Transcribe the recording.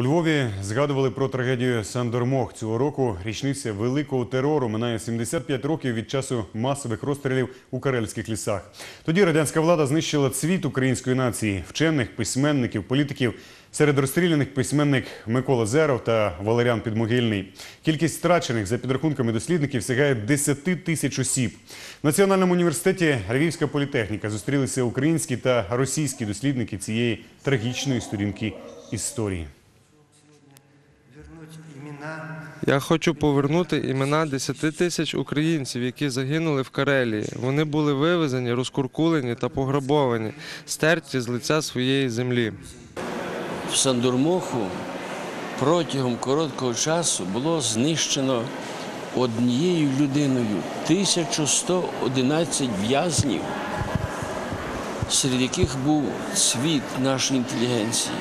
У Львові згадували про трагедію Сандормох. Цього року річниця великого терору минає 75 років від часу масових розстрілів у карельських лісах. Тоді радянська влада знищила цвіт української нації, вчених, письменників, політиків. Серед розстріляних письменник Микола Зеров та Валеріан Підмогильний. Кількість страчених за підрахунками дослідників сягає 10 тисяч осіб. В Національному університеті Львівська політехніка зустрілися українські та російські дослідники цієї трагічної сторінки історії. Я хочу повернути імена 10 тисяч українців, які загинули в Карелії. Вони були вивезені, розкуркулені та пограбовані, стерті з лиця своєї землі. в Сандурмоху протягом короткого часу було знищено однією людиною 1111 в'язнів, серед яких був світ нашої інтелігенції.